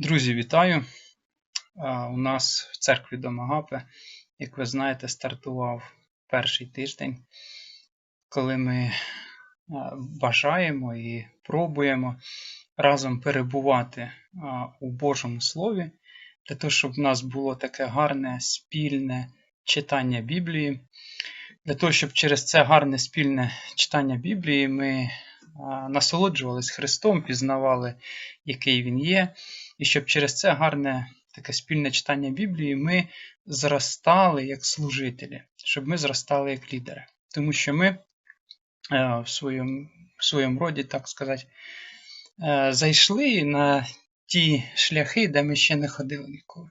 Друзі, вітаю! У нас в церкві Домагапе, як ви знаєте, стартував перший тиждень, коли ми бажаємо і пробуємо разом перебувати у Божому Слові, для того, щоб в нас було таке гарне спільне читання Біблії. Для того, щоб через це гарне спільне читання Біблії ми насолоджувалися Христом, пізнавали, який Він є. І щоб через це гарне таке спільне читання Біблії ми зростали як служителі, щоб ми зростали як лідери. Тому що ми е, в своєму в своєму роді, так сказати, е, зайшли на ті шляхи, де ми ще не ходили ніколи.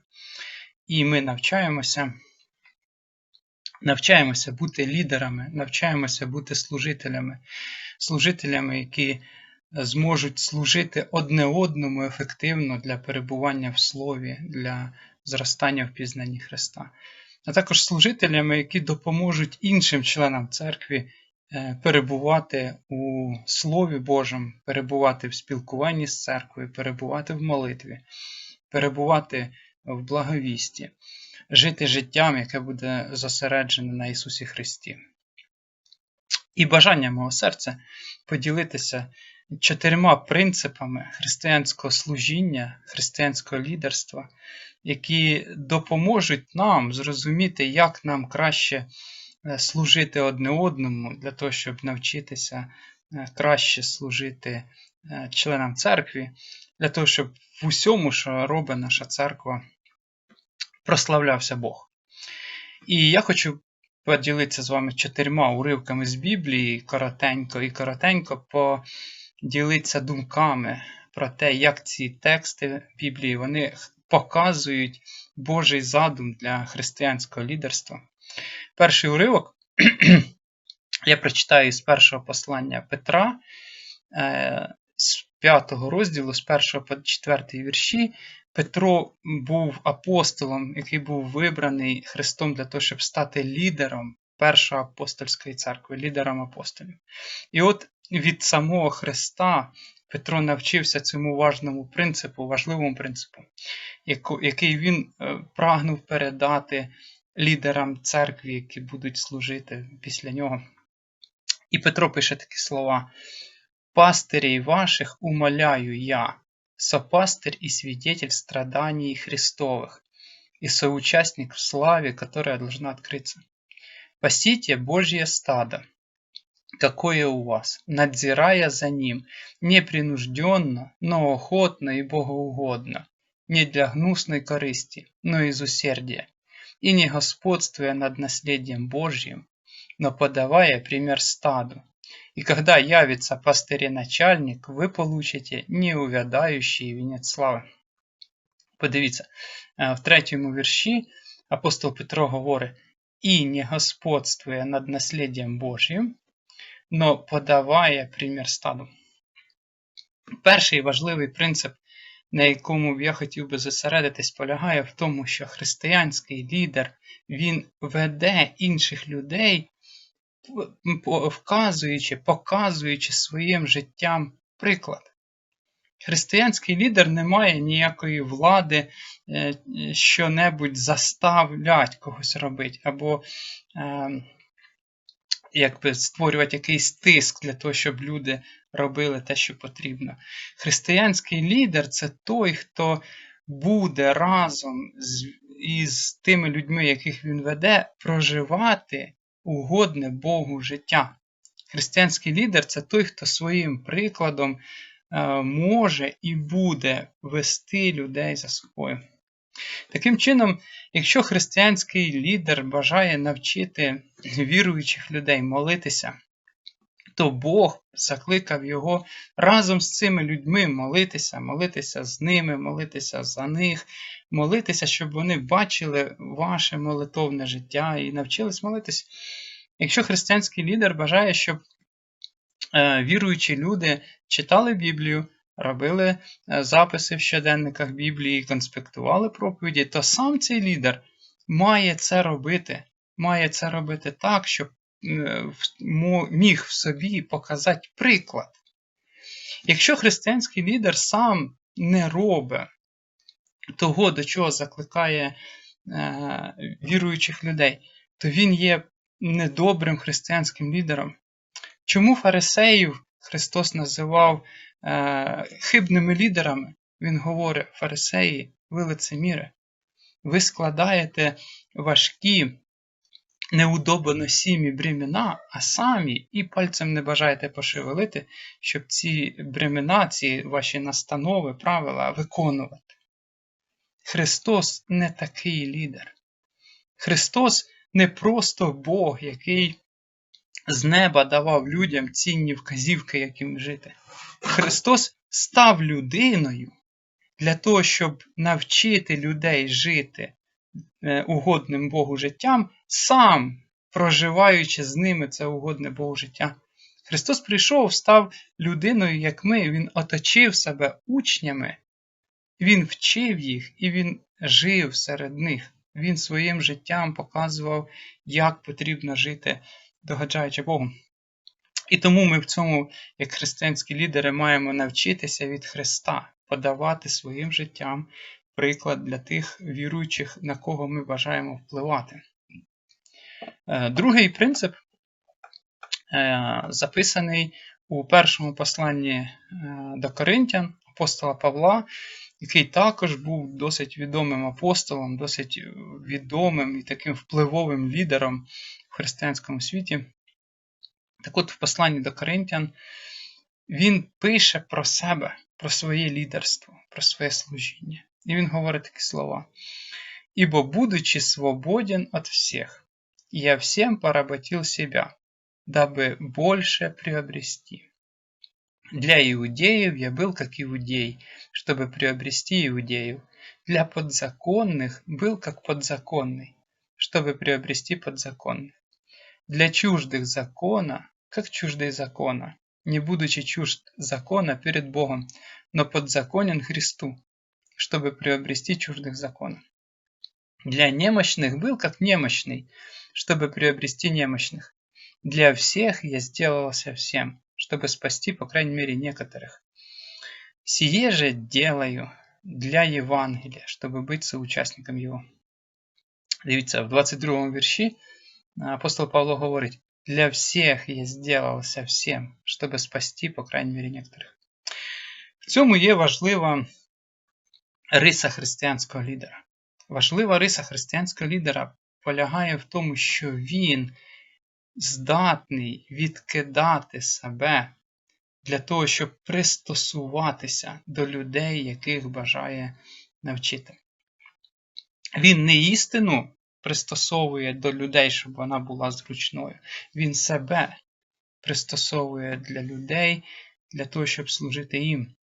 І ми навчаємося. Навчаємося бути лідерами, навчаємося бути служителями, служителями, які зможуть служити одне одному ефективно для перебування в Слові, для зростання в пізнанні Христа, а також служителями, які допоможуть іншим членам церкви е, перебувати у Слові Божому, перебувати в спілкуванні з церквою, перебувати в молитві, перебувати в благовісті, жити життям, яке буде зосереджене на Ісусі Христі. І бажання мого серця поділитися чотирма принципами християнського служіння, християнського лідерства, які допоможуть нам зрозуміти, як нам краще е, служити одне одному, для того, щоб навчитися е, краще служити е, членам церкви, для того, щоб в усьому, що робить наша церква, прославлявся Бог. І я хочу поділитися з вами чотирма уривками з Біблії коротенько і коротенько поділитися думками про те, як ці тексти Біблії вони показують Божий задум для християнського лідерства. Перший уривок я прочитаю з першого послання Петра. Е, з 5 розділу, з 1 по 4 вірші, Петро був апостолом, який був вибраний Христом для того, щоб стати лідером Першої апостольської церкви, лідером апостолів. І от від самого Христа Петро навчився цьому важному принципу, важливому принципу, який він е, прагнув передати лідерам церкви, які будуть служити після нього. І Петро пише такі слова: Пастирей ваших умоляю я, сопастырь и свидетель страданий Христовых и соучастник в славе, которая должна открыться. Пасите Божье стадо, какое у вас, надзирая за ним, непринужденно, но охотно и богоугодно, не для гнусной корысти, но из усердия, и не господствуя над наследием Божьим, но подавая пример стаду, И когда явится пастырь-начальник, ви получите неувядаючий вінець слави. Подивіться, е, в третьому вірші апостол Петро говорить: І не господствує над насліддям Божим, но подаває примір стаду. Перший важливий принцип, на якому я хотів би зосередитись, полягає в тому, що християнський лідер він веде інших людей вказуючи, показуючи своїм життям приклад. Християнський лідер не має ніякої влади е, що-небудь заставлять когось робити, або е, якби створювати якийсь тиск для того, щоб люди робили те, що потрібно. Християнський лідер це той, хто буде разом з, із тими людьми, яких він веде, проживати угодне Богу життя. Християнський лідер це той, хто своїм прикладом може і буде вести людей за собою. Таким чином, якщо християнський лідер бажає навчити віруючих людей молитися, то Бог закликав його разом з цими людьми молитися, молитися з ними, молитися за них, молитися, щоб вони бачили ваше молитовне життя і навчились молитися. Якщо християнський лідер бажає, щоб е, віруючі люди читали Біблію, робили е, записи в щоденниках Біблії, конспектували проповіді, то сам цей лідер має це робити. Має це робити так, щоб е, міг в собі показати приклад. Якщо християнський лідер сам не робить того, до чого закликає віруючих людей, то він є недобрим християнським лідером. Чому фарисеїв Христос називав хибними лідерами? Він говорить, фарисеї, ви лицеміри, ви складаєте важкі неудобоносімі бремена, а самі і пальцем не бажаєте пошевелити, щоб ці бремена, ці ваші настанови, правила виконувати. Христос не такий лідер. Христос не просто Бог, який з неба давав людям цінні вказівки, яким жити. Христос став людиною для того, щоб навчити людей жити е, угодним Богу життям, сам проживаючи з ними це угодне Богу життя. Христос прийшов, став людиною, як ми, Він оточив себе учнями, Він вчив їх і Він жив серед них. Він своїм життям показував, як потрібно жити, догаджаючи Богу. І тому ми в цьому, як християнські лідери, маємо навчитися від Христа, подавати своїм життям приклад для тих віруючих, на кого ми бажаємо впливати. Е, другий принцип е, записаний у першому посланні е, до Коринтян апостола Павла, який також був досить відомим апостолом, досить відомим і таким впливовим лідером християнському світі. Так от в посланні до Коринтян він пише про себе, про своє лідерство, про своє служіння. І він говорить такі слова. «Ибо, будучи свободен от всех, я всем поработил себя, дабы больше приобрести. Для иудеев я был как иудей, чтобы приобрести иудеев. Для подзаконных был как подзаконный, чтобы приобрести подзаконных. Для чуждых закона, как чуждый закона, не будучи чужд закона перед Богом, но подзаконен Христу, чтобы приобрести чуждых закона. Для немощных был как немощный, чтобы приобрести немощных. Для всех я сделался всем, чтобы спасти, по крайней мере, некоторых. Сие же делаю для Євангелія, щоб бути соучасником його. Дивіться, в 22 вірші Апостол Павло говорить: для всіх я сделался всем, щоб спасти, по крайней мере, некоторих. В цьому є важлива риса християнського лідера. Важлива риса християнського лідера полягає в тому, що він здатний відкидати себе для того, щоб пристосуватися до людей, яких бажає навчити. Він не істину пристосовує до людей, щоб вона була зручною. Він себе пристосовує для людей для того, щоб служити їм.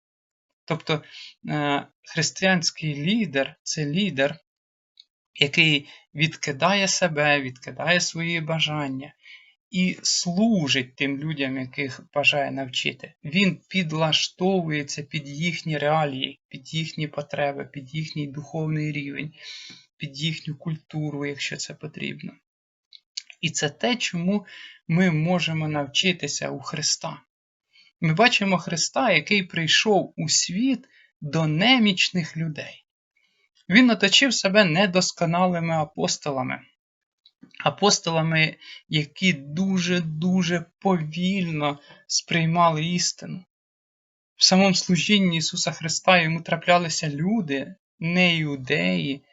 Тобто е, християнський лідер це лідер, який відкидає себе, відкидає свої бажання і служить тим людям, яких бажає навчити. Він підлаштовується під їхні реалії, під їхні потреби, під їхній духовний рівень, під їхню культуру, якщо це потрібно. І це те, чому ми можемо навчитися у Христа. Ми бачимо Христа, який прийшов у світ до немічних людей. Він оточив себе недосконалими апостолами, апостолами, які дуже-дуже повільно сприймали істину. В самому служінні Ісуса Христа йому траплялися люди, не іудеї,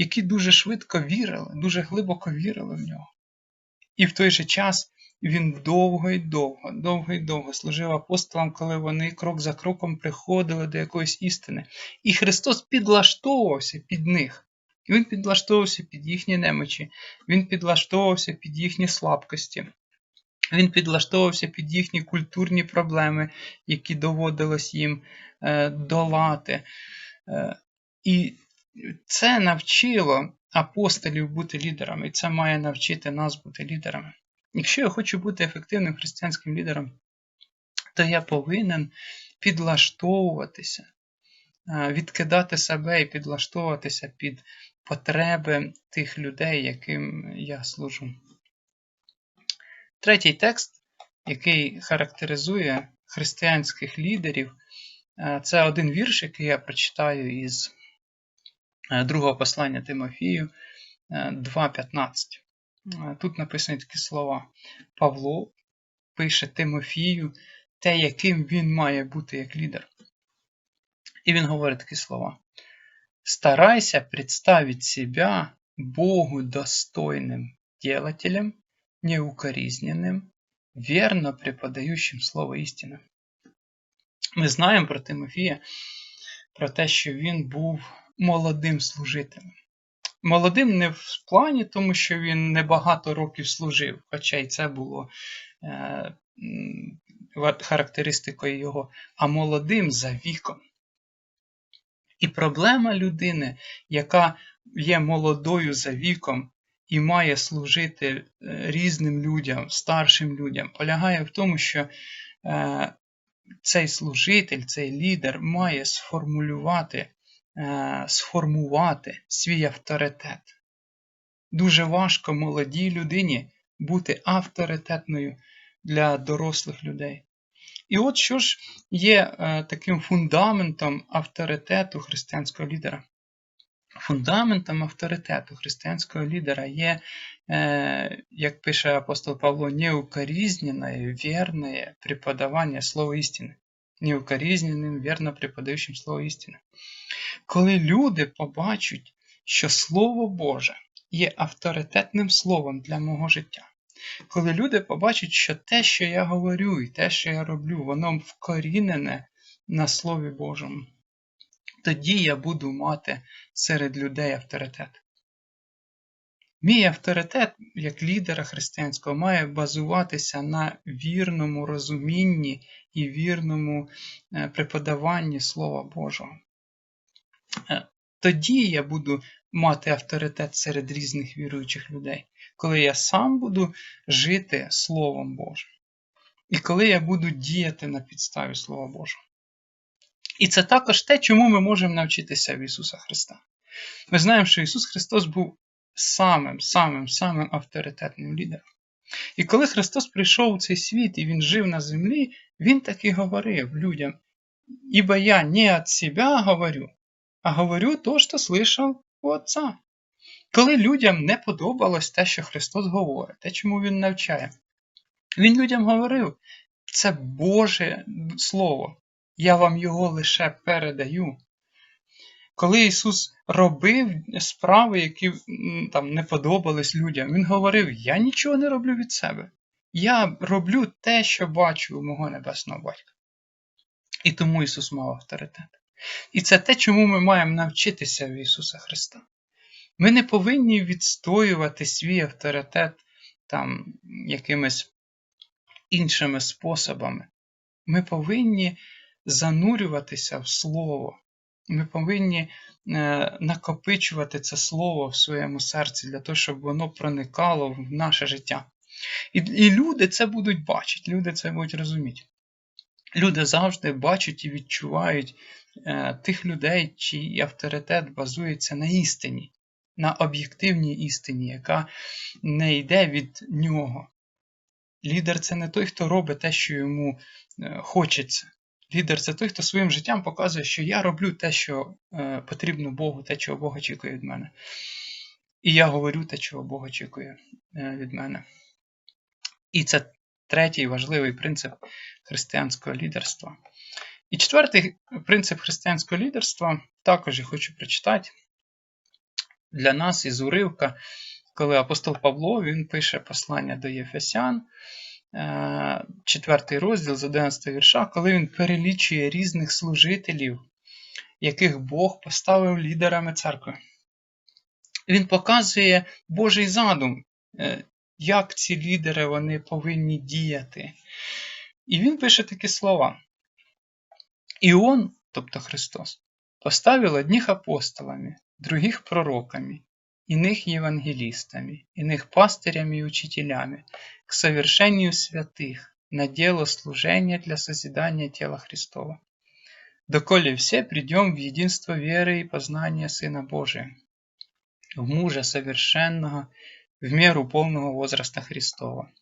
які дуже швидко вірили, дуже глибоко вірили в нього. І в той же час він довго й довго, довго й довго служив апостолам, коли вони крок за кроком приходили до якоїсь істини. І Христос підлаштовувався під них. Він підлаштовувався під їхні немочі, він підлаштовувався під їхні слабкості. Він підлаштовувався під їхні культурні проблеми, які доводилось їм е, долати. Е, і це навчило апостолів бути лідерами, і це має навчити нас бути лідерами. Якщо я хочу бути ефективним християнським лідером, то я повинен підлаштовуватися, відкидати себе і підлаштовуватися під потреби тих людей, яким я служу. Третій текст, який характеризує християнських лідерів, це один вірш, який я прочитаю із другого послання Тимофію 2.15. Е, тут написані такі слова. Павло пише Тимофію те, яким він має бути як лідер. І він говорить такі слова. Старайся представить себя Богу достойным делателем, неукоризненным, верно преподающим Слово істини. Ми знаємо про Тимофія, про те, що він був молодим служителем. Молодим не в плані, тому що він небагато років служив, хоча й це було е, характеристикою його, а молодим за віком. І проблема людини, яка є молодою за віком і має служити е, різним людям, старшим людям, полягає в тому, що е, цей служитель, цей лідер має сформулювати, сформувати свій авторитет. Дуже важко молодій людині бути авторитетною для дорослих людей. І от що ж є е, таким фундаментом авторитету християнського лідера? Фундаментом авторитету християнського лідера є, е, як пише апостол Павло, неукоризненное, верное преподавання слова істини. Неукоризненим, вірно преподаючим слово істини. Коли люди побачать, що Слово Боже є авторитетним словом для мого життя, коли люди побачать, що те, що я говорю, і те, що я роблю, воно вкорінене на Слові Божому, тоді я буду мати серед людей авторитет. Мій авторитет як лідера християнського має базуватися на вірному розумінні і вірному е, преподаванні Слова Божого. Е, тоді я буду мати авторитет серед різних віруючих людей, коли я сам буду жити Словом Божим. І коли я буду діяти на підставі Слова Божого. І це також те, чому ми можемо навчитися в Ісуса Христа. Ми знаємо, що Ісус Христос був самим, самим, самим авторитетним лідером. І коли Христос прийшов у цей світ і Він жив на землі, Він так і говорив людям: Ібо я не від себе говорю, а говорю то, що слышав у Отця. Коли людям не подобалось те, що Христос говорить, те, чому Він навчає, Він людям говорив: це Боже Слово, я вам його лише передаю. Коли Ісус робив справи, які там не подобались людям, Він говорив: Я нічого не роблю від себе. Я роблю те, що бачу у мого небесного батька. І тому Ісус мав авторитет. І це те, чому ми маємо навчитися в Ісуса Христа. Ми не повинні відстоювати свій авторитет там якимись іншими способами. Ми повинні занурюватися в Слово. Ми повинні е, накопичувати це слово в своєму серці для того, щоб воно проникало в наше життя. І і люди це будуть бачити, люди це будуть розуміти. Люди завжди бачать і відчувають е, тих людей, чий авторитет базується на істині, на об'єктивній істині, яка не йде від нього. Лідер це не той, хто робить те, що йому е, хочеться. Лідер це той, хто своїм життям показує, що я роблю те, що е, потрібно Богу, те, чого Бог очікує від мене. І я говорю те, чого Бог очікує е, від мене. І це третій важливий принцип християнського лідерства. І четвертий принцип християнського лідерства також я хочу прочитати для нас із уривка, коли апостол Павло він пише послання до Єфесян. Е, четвертий розділ з 11 вірша, коли він перелічує різних служителів, яких Бог поставив лідерами церкви. Він показує Божий задум, е, як ці лідери вони повинні діяти. І він пише такі слова. І Он, тобто Христос, поставив одних апостолами, других пророками, иных евангелистами, иных пастырями и учителями, к совершению святых, на дело служения для созидания тела Христова. Доколе все придем в единство веры и познания Сына Божия, в мужа совершенного, в меру полного возраста Христова,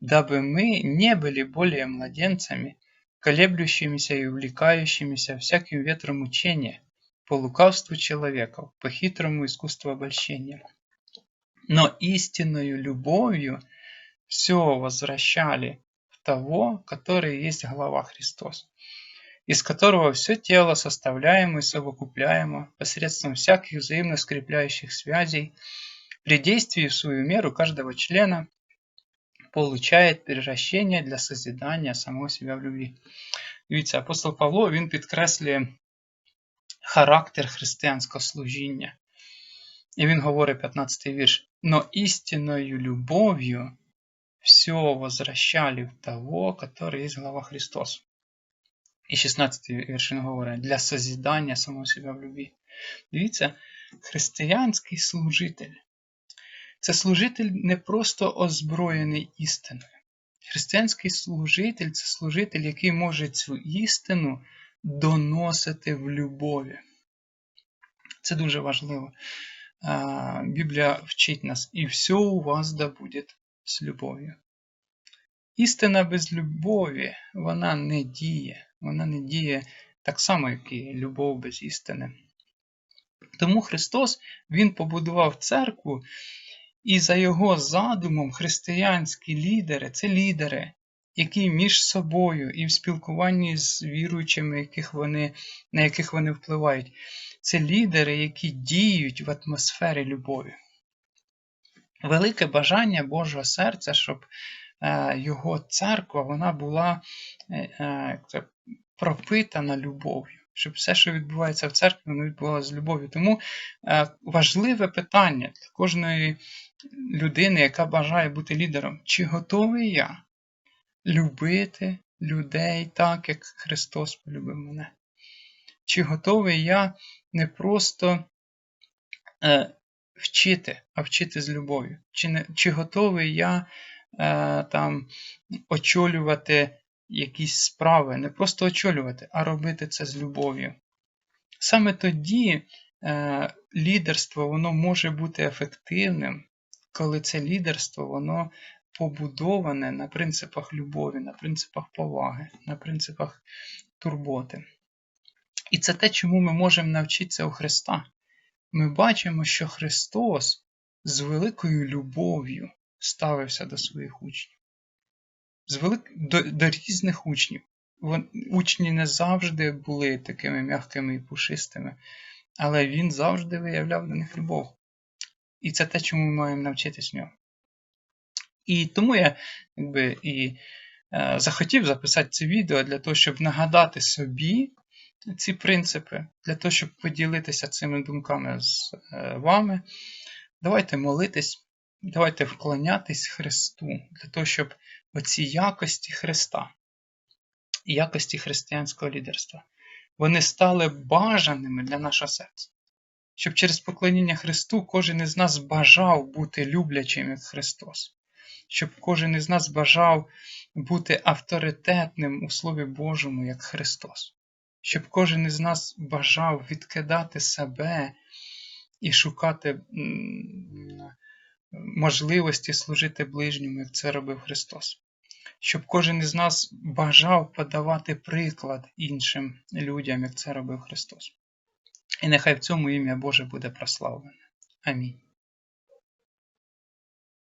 дабы мы не были более младенцами, колеблющимися и увлекающимися всяким ветром учения, по лукавству человеков, по хитрому искусству обольщения. Но истинною любовью все возвращали в того, который есть глава Христос, из которого все тело, составляемо и совокупляемо посредством всяких взаимно скрепляющих связей, при действии в свою меру каждого члена получает приращення для созидання самого себя в любві. Дивіться, апостол Павло він підкреслює характер християнського служіння. І він говорить 15 вірш: «Но істинною любов'ю все возвращали в того, который есть глава Христос. І 16 вірш він говорить, для созидання самого себе в любві. Дивіться, християнський служитель це служитель не просто озброєний істиною. Християнський служитель це служитель, який може цю істину доносити в любові. Це дуже важливо. Біблія вчить нас, і все у вас да буде з любов'ю. Істина без любові, вона не діє. Вона не діє так само, як і любов без істини. Тому Христос Він побудував церкву і за його задумом християнські лідери це лідери, які між собою і в спілкуванні з віруючими, яких вони, на яких вони впливають, це лідери, які діють в атмосфері любові. Велике бажання Божого серця, щоб е, його церква вона була е, е, пропитана любов'ю. Щоб все, що відбувається в церкві, воно відбувалося з любов'ю. Тому важливе питання для кожної людини, яка бажає бути лідером, чи готовий я любити людей так, як Христос полюбив мене? Чи готовий я не просто е, вчити, а вчити з любов'ю? Чи не, чи готовий я е, там очолювати якісь справи, не просто очолювати, а робити це з любов'ю? Саме тоді е, лідерство воно може бути ефективним, коли це лідерство воно побудоване на принципах любові, на принципах поваги, на принципах турботи. І це те, чому ми можемо навчитися у Христа. Ми бачимо, що Христос з великою любов'ю ставився до своїх учнів, з велик... до, до різних учнів. Учні не завжди були такими м'якими і пушистими, але він завжди виявляв до них любов. І це те, чому ми маємо навчитись в нього. І тому я якби, і е, захотів записати це відео для того, щоб нагадати собі ці принципи, для того, щоб поділитися цими думками з е, вами. Давайте молитись, давайте вклонятись Христу, для того, щоб оці якості Христа, якості християнського лідерства, вони стали бажаними для нашого серця щоб через поклоніння Христу кожен із нас бажав бути люблячим, як Христос, щоб кожен із нас бажав бути авторитетним у Слові Божому, як Христос, щоб кожен із нас бажав відкидати себе і шукати можливості служити ближньому, як це робив Христос. Щоб кожен із нас бажав подавати приклад іншим людям, як це робив Христос. І нехай в цьому ім'я Боже буде прославлене. Амінь.